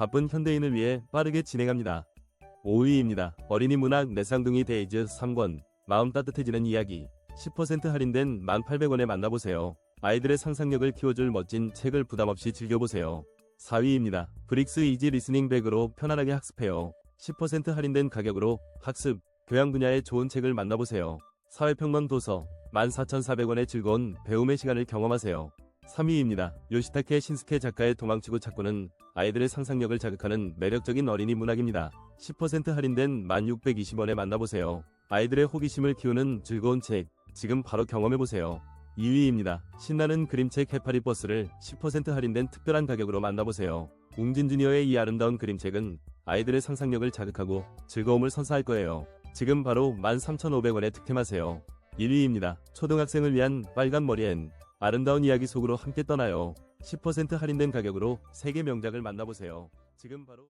바쁜 현대인을 위해 빠르게 진행합니다. 5위입니다. 어린이 문학 내상둥이 데이즈 3권 마음 따뜻해지는 이야기 10% 할인된 1,800원에 만나보세요. 아이들의 상상력을 키워줄 멋진 책을 부담없이 즐겨보세요. 4위입니다. 브릭스 이지 리스닝 백으로 편안하게 학습해요. 10% 할인된 가격으로 학습, 교양 분야의 좋은 책을 만나보세요. 사회평론 도서 14,400원의 즐거운 배움의 시간을 경험하세요. 3위입니다. 요시타케 신스케 작가의 도망치고 찾고는 아이들의 상상력을 자극하는 매력적인 어린이 문학입니다. 10% 할인된 1,620원에 만나보세요. 아이들의 호기심을 키우는 즐거운 책, 지금 바로 경험해보세요. 2위입니다. 신나는 그림책 해파리 버스를 10% 할인된 특별한 가격으로 만나보세요. 웅진 주니어의 이 아름다운 그림책은 아이들의 상상력을 자극하고 즐거움을 선사할 거예요. 지금 바로 13,500원에 득템하세요. 1위입니다. 초등학생을 위한 빨간 머리엔 아름다운 이야기 속으로 함께 떠나요. 10% 할인된 가격으로 세계 명작을 만나보세요. 지금 바로